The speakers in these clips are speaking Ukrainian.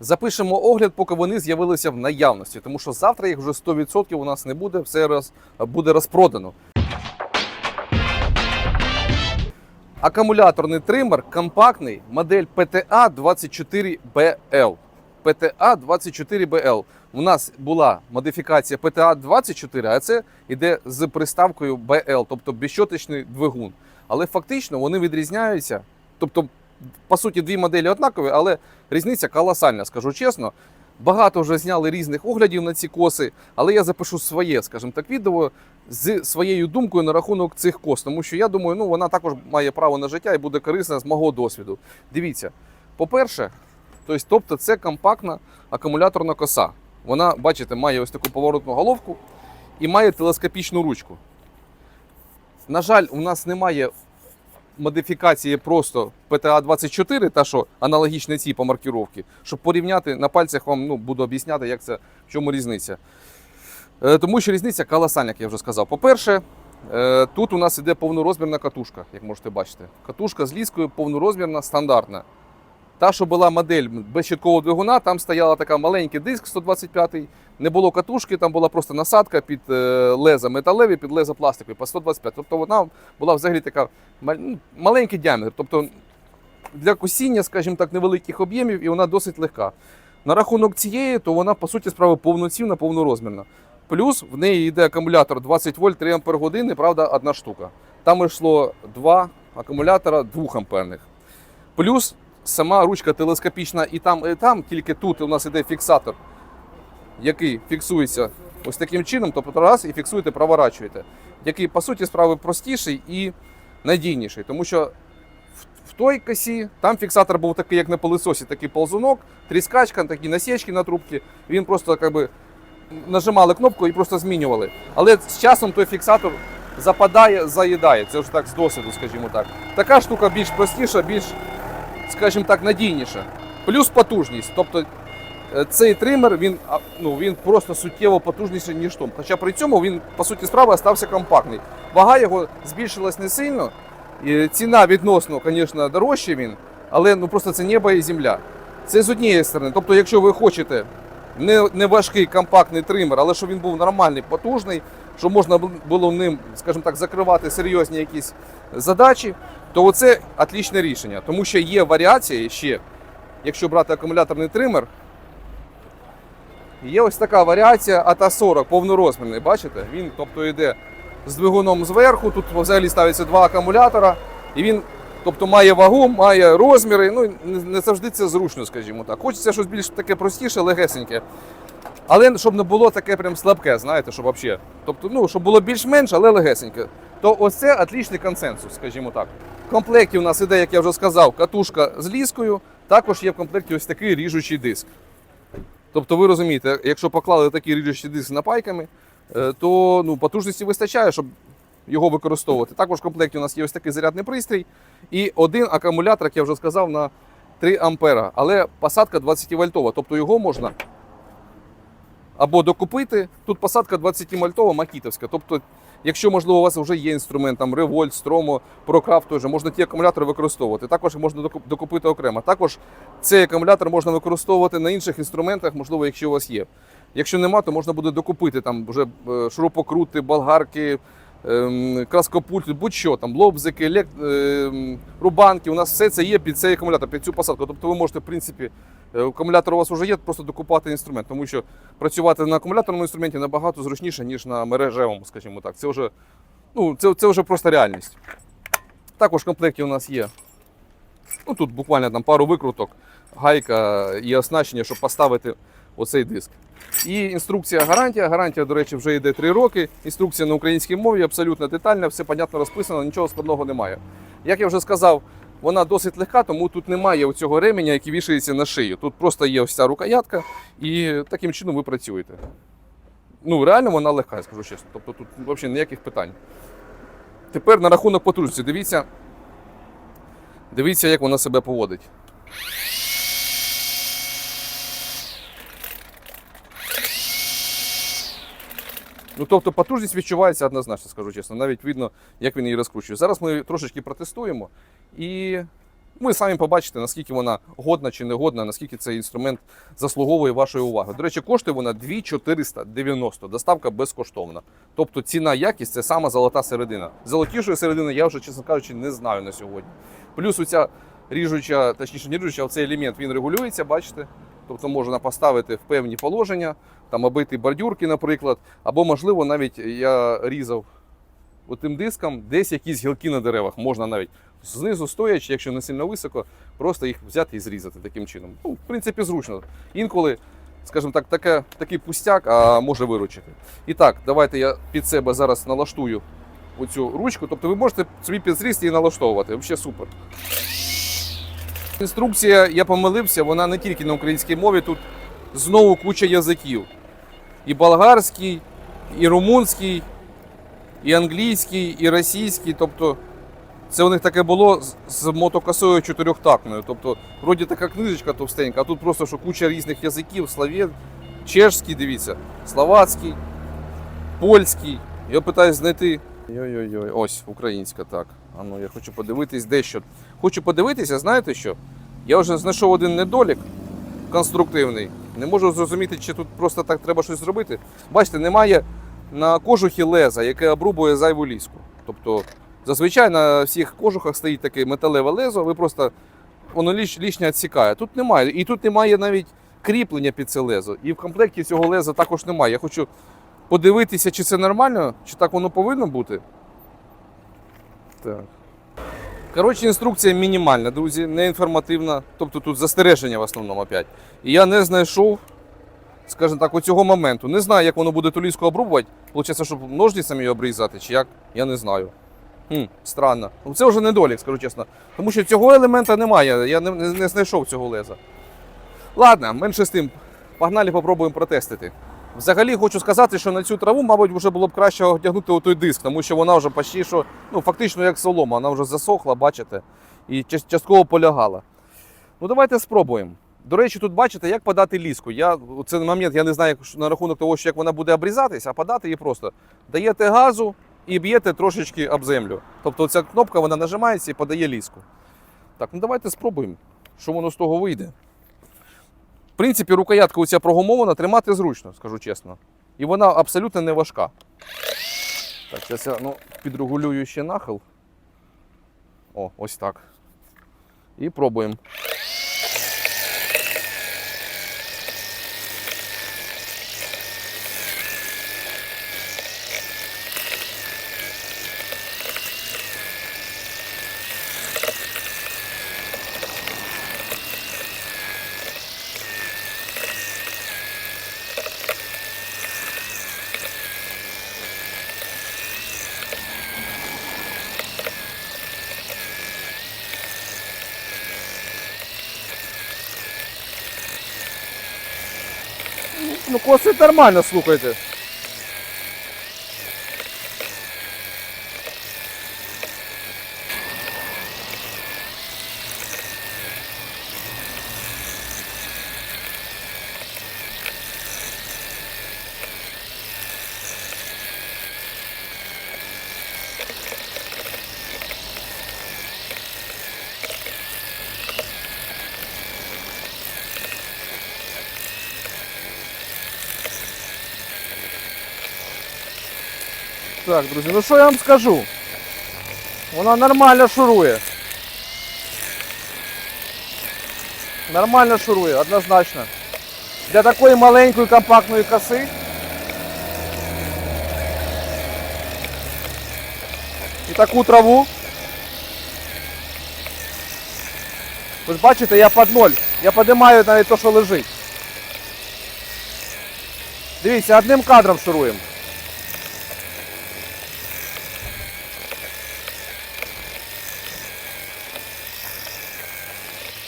Запишемо огляд, поки вони з'явилися в наявності, тому що завтра їх вже 100% у нас не буде, все роз, буде розпродано. Акумуляторний тример компактний, модель PTA 24BL. PTA 24BL. У нас була модифікація PTA 24, а це йде з приставкою BL, тобто безщоточний двигун. Але фактично вони відрізняються. Тобто, по суті, дві моделі однакові, але різниця колосальна, скажу чесно. Багато вже зняли різних оглядів на ці коси, але я запишу своє, скажімо так, відео з своєю думкою на рахунок цих кос, тому що я думаю, ну вона також має право на життя і буде корисна з мого досвіду. Дивіться, по-перше, тобто, тобто це компактна акумуляторна коса. Вона, бачите, має ось таку поворотну головку і має телескопічну ручку. На жаль, у нас немає модифікації просто ПТА-24, та що аналогічне цій по маркіровці, щоб порівняти на пальцях вам ну, буду об'ясняти, як це, в чому різниця. Е, Тому що різниця колосальна, як я вже сказав. По-перше, е, тут у нас іде повнорозмірна катушка, як можете бачити. Катушка з ліскою повнорозмірна, стандартна. Та, що була модель без щиткового двигуна, там стояла така маленький диск 125 не було катушки, там була просто насадка під е, леза металеві, під леза пластикові по 125. Тобто вона була взагалі така ну, маленький діаметр. Тобто для косіння, скажімо так, невеликих об'ємів, і вона досить легка. На рахунок цієї, то вона, по суті, справи повноцінна, повнорозмірна. Плюс в неї йде акумулятор 20 вольт 3 ампер години, правда, одна штука. Там йшло два акумулятора 2 амперних. Плюс сама ручка телескопічна і там, і там, тільки тут у нас іде фіксатор, який фіксується ось таким чином, тобто раз і фіксуєте, проворачуєте, який по суті справи простіший і надійніший, тому що в, той косі там фіксатор був такий, як на пилисосі, такий ползунок, тріскачка, такі насічки на трубці. Він просто як би, нажимали кнопку і просто змінювали. Але з часом той фіксатор западає, заїдає. Це вже так з досвіду, скажімо так. Така штука більш простіша, більш, скажімо так, надійніша. Плюс потужність. Тобто е, цей тример він, ну, він просто суттєво потужніший, ніж том. Хоча при цьому він, по суті справи, стався компактний. Вага його збільшилась не сильно. І ціна відносно, звісно, дорожча він, але ну, просто це небо і земля. Це з однієї сторони. Тобто, якщо ви хочете не, не важкий компактний тример, але щоб він був нормальний, потужний, щоб можна було ним, скажімо так, закривати серйозні якісь задачі, то оце отлічне рішення. Тому що є варіації ще, якщо брати акумуляторний тример, є ось така варіація АТА-40 повнорозмірний. Бачите? Він тобто йде з двигуном зверху, тут взагалі ставиться два акумулятора, і він тобто, має вагу, має розміри. Ну, не завжди це зручно, скажімо так. Хочеться щось більш таке простіше, легесеньке. Але щоб не було таке прям слабке, знаєте, щоб взагалі. Тобто, ну, щоб було більш-менш, але легесеньке. То ось це отличний консенсус, скажімо так. В комплекті у нас іде, як я вже сказав, катушка з ліскою. Також є в комплекті ось такий ріжучий диск. Тобто, ви розумієте, якщо поклали такий ріжучий диск з напайками, е, то ну, потужності вистачає, щоб його використовувати. Також в комплекті у нас є ось такий зарядний пристрій і один акумулятор, як я вже сказав, на 3 ампера. Але посадка 20 вольтова, тобто його можна або докупити. Тут посадка 20-мальтова макітовська. Тобто, якщо можливо у вас вже є інструмент, там револьт, стромо, ProCraft, той же, можна ті акумулятори використовувати. Також можна докупити окремо. Також цей акумулятор можна використовувати на інших інструментах, можливо, якщо у вас є. Якщо нема, то можна буде докупити там вже е, шурупокрути, болгарки, краскопульт, будь-що там, лобзики, лек, ем, рубанки. У нас все це є під цей акумулятор, під цю посадку. Тобто ви можете, в принципі, е, акумулятор у вас вже є, просто докупати інструмент, тому що працювати на акумуляторному інструменті набагато зручніше, ніж на мережевому, скажімо так. Це вже, ну, це, це вже просто реальність. Також в комплекті у нас є. Ну, тут буквально там пару викруток, гайка і оснащення, щоб поставити оцей диск. І інструкція гарантія. Гарантія, до речі, вже йде 3 роки. Інструкція на українській мові абсолютно детальна, все понятно розписано, нічого складного немає. Як я вже сказав, вона досить легка, тому тут немає цього ременя, який вішається на шию. Тут просто є ось ця рукоятка, і таким чином ви працюєте. Ну, реально вона легка, я скажу чесно. Тобто тут взагалі ніяких питань. Тепер на рахунок потужності. Дивіться, дивіться, як вона себе поводить. Ну, тобто потужність відчувається однозначно, скажу чесно. Навіть видно, як він її розкручує. Зараз ми трошечки протестуємо і Ви самі побачите, наскільки вона годна чи не годна, наскільки цей інструмент заслуговує вашої уваги. До речі, коштує вона 2490, доставка безкоштовна. Тобто ціна якість це сама золота середина. Золотішої середини я вже, чесно кажучи, не знаю на сьогодні. Плюс оця ріжуча, точніше, не ріжуча, а цей елемент він регулюється, бачите? Тобто можна поставити в певні положення, там обити бордюрки, наприклад, або, можливо, навіть я різав отим диском десь якісь гілки на деревах. Можна навіть знизу стоячи, якщо не сильно високо, просто їх взяти і зрізати таким чином. Ну, в принципі, зручно. Інколи, скажімо так, таке, такий пустяк, а може виручити. І так, давайте я під себе зараз налаштую оцю ручку. Тобто ви можете собі під її налаштовувати. Взагалі супер. Інструкція, я помилився, вона не тільки на українській мові, тут знову куча язиків. І болгарський, і румунський, і англійський, і російський. Тобто це у них таке було з, мотокосою чотирьохтактною. Тобто, вроді така книжечка товстенька, а тут просто що куча різних язиків, словен, чешський, дивіться, словацький, польський. Я питаюсь знайти. Йой-йой-йой, ось українська, так. А ну я хочу подивитись дещо. Хочу подивитися, знаєте що? Я вже знайшов один недолік конструктивний. Не можу зрозуміти, чи тут просто так треба щось зробити. Бачите, немає на кожухі леза, яке обрубує зайву ліску. Тобто, зазвичай на всіх кожухах стоїть таке металеве лезо, ви просто воно ліч, лічне відсікає. Тут немає. І тут немає навіть кріплення під це лезо. І в комплекті цього леза також немає. Я хочу подивитися, чи це нормально, чи так воно повинно бути. Так. Коротше, інструкція мінімальна, друзі, не інформативна. Тобто тут застереження в основному опять. І я не знайшов, скажімо так, оцього моменту. Не знаю, як воно буде ту ліску обрубувати. Получається, щоб ножницями її обрізати, чи як, я не знаю. Хм, странно. Ну, Це вже недолік, скажу чесно. Тому що цього елемента немає. Я не, не, знайшов цього леза. Ладно, менше з тим. Погнали, попробуємо протестити. Взагалі хочу сказати, що на цю траву, мабуть, вже було б краще одягнути той диск, тому що вона вже почти що, ну, фактично як солома, вона вже засохла, бачите, і частково полягала. Ну, давайте спробуємо. До речі, тут бачите, як подати ліску. Я у цей момент я не знаю як- на рахунок того, що як вона буде обрізатися, а подати її просто даєте газу і б'єте трошечки об землю. Тобто ця кнопка вона нажимається і подає ліску. Так, ну давайте спробуємо, що воно з того вийде. В принципі, рукоятка оця прогумована, тримати зручно, скажу чесно. І вона абсолютно не важка. Так, зараз я ну, підрегулюю ще нахил. О, ось так. І пробуємо. Ну, косить нормально, слухайте. Так, друзі, ну що я вам скажу? Вона нормально шурує. Нормально шурує, однозначно. Для такої маленької компактної коси. І таку траву. Ви ж бачите, я під ноль. Я піднімаю навіть те, що лежить. Дивіться, одним кадром шуруємо.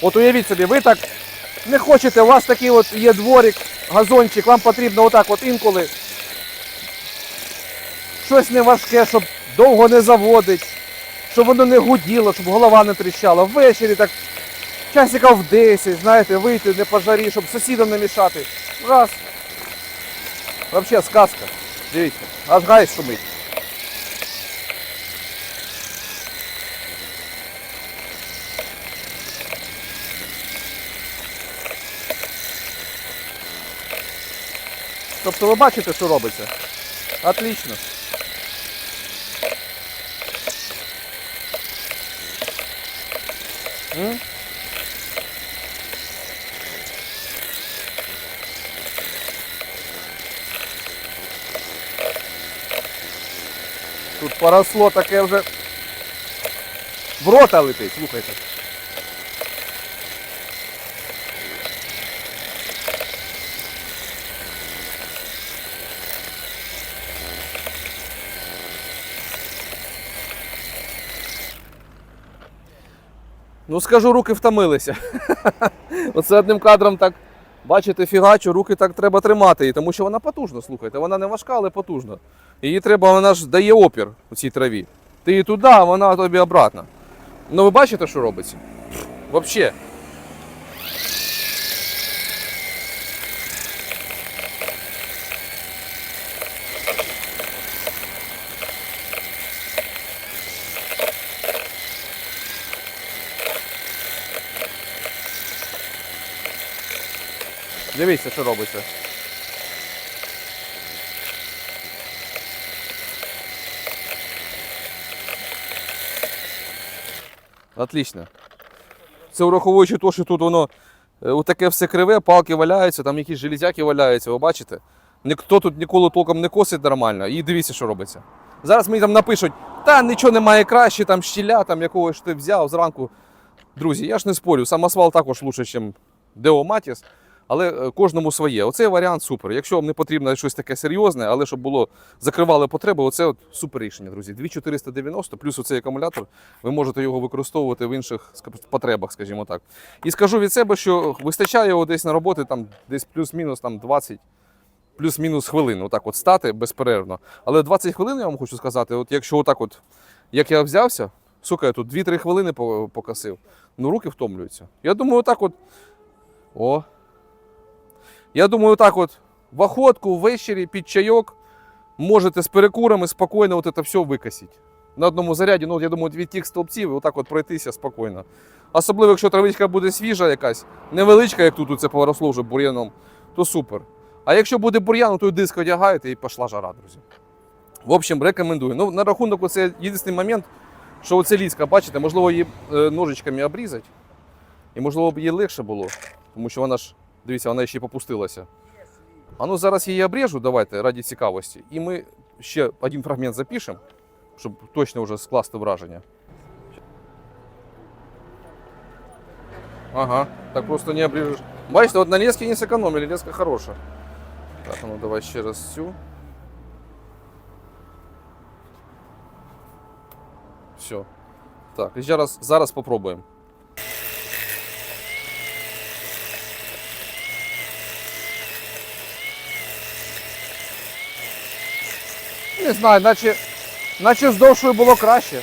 От уявіть собі, ви так не хочете, у вас такий от є дворик, газончик, вам потрібно отак от інколи щось не важке, щоб довго не заводить, щоб воно не гуділо, щоб голова не тріщала. Ввечері так часиків в 10, знаєте, вийти не по жарі, щоб сусідам не мішати. Раз. Взагалі сказка. Дивіться, аж гай шумить. Тобто ви бачите, що робиться? Отлично. Тут поросло таке вже в рота летить, слухайте. Ну, скажу, руки втомилися. Оце одним кадром так, бачите, фігачу, руки так треба тримати, її, тому що вона потужна, слухайте. Вона не важка, але потужна. Її треба, вона ж дає опір у цій траві. Ти її туди, а вона тобі обратно. Ну ви бачите, що робиться? Взагалі. Дивіться, що робиться. Отлично. Це враховуючи те, що тут воно е, таке все криве, палки валяються, там якісь железяки валяються, ви бачите? Ніхто тут ніколи толком не косить нормально. І дивіться, що робиться. Зараз мені там напишуть, та нічого немає краще, там щіля, там якогось ти взяв зранку. Друзі, я ж не спорю, самосвал також краще, ніж Део Матіс, але е, кожному своє. Оцей варіант супер. Якщо вам не потрібно щось таке серйозне, але щоб було закривали потреби, оце от супер рішення, друзі. 2490 плюс оцей акумулятор, ви можете його використовувати в інших потребах, скажімо так. І скажу від себе, що вистачає його десь на роботи там десь плюс-мінус там 20. Плюс-мінус хвилин, отак от стати безперервно. Але 20 хвилин, я вам хочу сказати, от якщо отак от, як я взявся, сука, я тут 2-3 хвилини по- покосив, ну руки втомлюються. Я думаю, отак от. О. Я думаю, отак от в охотку, ввечері, під чайок можете з перекурами спокійно от це все викосити. На одному заряді, ну, я думаю, від тих стовпців, отак от пройтися спокійно. Особливо, якщо травичка буде свіжа якась, невеличка, як тут це поросло вже бур'яном, то супер. А якщо буде бур'ян, то й диск одягаєте і пішла жара, друзі. В общем, рекомендую. Ну, на рахунок, оце єдиний момент, що оце ліска, бачите, можливо, її е, ножичками обрізати. І можливо б їй легше було, тому що вона ж, дивіться, вона ще й попустилася. А ну зараз її обрежу, давайте, раді цікавості. І ми ще один фрагмент запишемо, щоб точно вже скласти враження. Ага, так просто не обрежеш. Бачите, от на леске не сэкономили, леска хороша. Так, а ну давай ще раз цю. Все. Так, і зараз, зараз попробуємо. Не знаю, наче, наче з довшою було краще.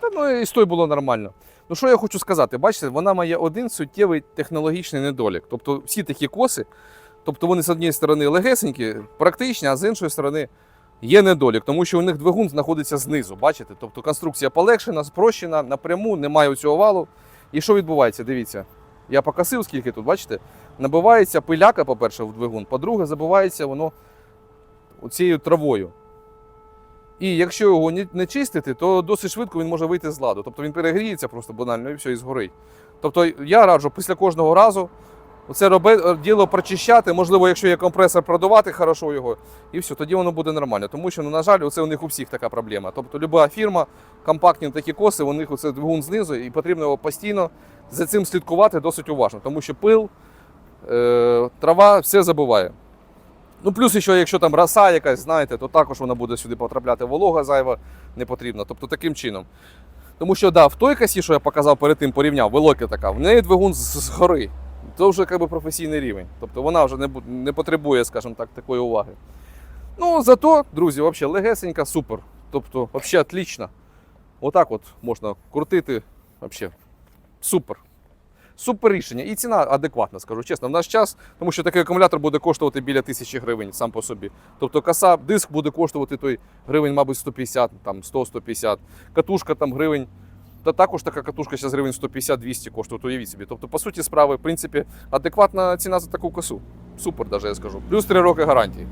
Та ну і з той було нормально. Ну що я хочу сказати? Бачите, вона має один суттєвий технологічний недолік. Тобто всі такі коси, тобто вони з однієї сторони легесенькі, практичні, а з іншої сторони є недолік, тому що у них двигун знаходиться знизу. Бачите? Тобто конструкція полегшена, спрощена, напряму, немає цього валу. І що відбувається? Дивіться. Я покосив, скільки тут, бачите? Набивається пиляка, по-перше, в двигун, по-друге, забивається воно цією травою. І якщо його не чистити, то досить швидко він може вийти з ладу. Тобто він перегріється просто банально і все, і згорить. Тобто я раджу після кожного разу це роби, діло прочищати, можливо, якщо є компресор, продувати хорошо його, і все, тоді воно буде нормально. Тому що, ну, на жаль, оце у них у всіх така проблема. Тобто люба фірма, компактні такі коси, у них оце двигун знизу, і потрібно його постійно за цим слідкувати досить уважно, тому що пил, е, трава все забуває. Ну, плюс, ще, якщо там роса якась, знаєте, то також вона буде сюди потрапляти волога зайва не потрібна. Тобто таким чином. Тому що да, в той касі, що я показав перед тим, порівняв, велика така, в неї двигун з- згори. Це вже якби, професійний рівень. Тобто вона вже не, не потребує, скажімо так, такої уваги. Ну, зато, друзі, взагалі легесенька, супер. Тобто, взагалі отлично. Отак от можна крутити. Взагалі, супер. Супер рішення. І ціна адекватна, скажу чесно. В наш час, тому що такий акумулятор буде коштувати біля тисячі гривень сам по собі. Тобто коса, диск буде коштувати той гривень, мабуть, 150, там 100-150. Катушка там гривень. Та також така катушка зараз гривень 150-200 коштує, уявіть собі. Тобто, по суті справи, в принципі, адекватна ціна за таку косу. Супер, даже я скажу. Плюс 3 роки гарантії.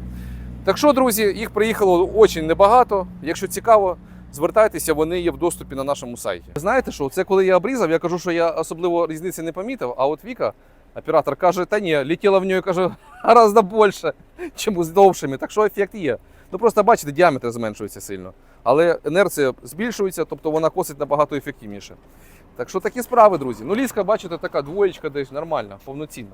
Так що, друзі, їх приїхало дуже небагато. Якщо цікаво, звертайтеся, вони є в доступі на нашому сайті. Знаєте що, це коли я обрізав, я кажу, що я особливо різниці не помітив, а от Віка, оператор, каже, та ні, летіла в нього, каже, гораздо більше, чим з довшими. Так що ефект є. Ну просто бачите, діаметр зменшується сильно. Але інерція збільшується, тобто вона косить набагато ефективніше. Так що такі справи, друзі. Ну, ліска, бачите, така двоєчка десь нормальна, повноцінна.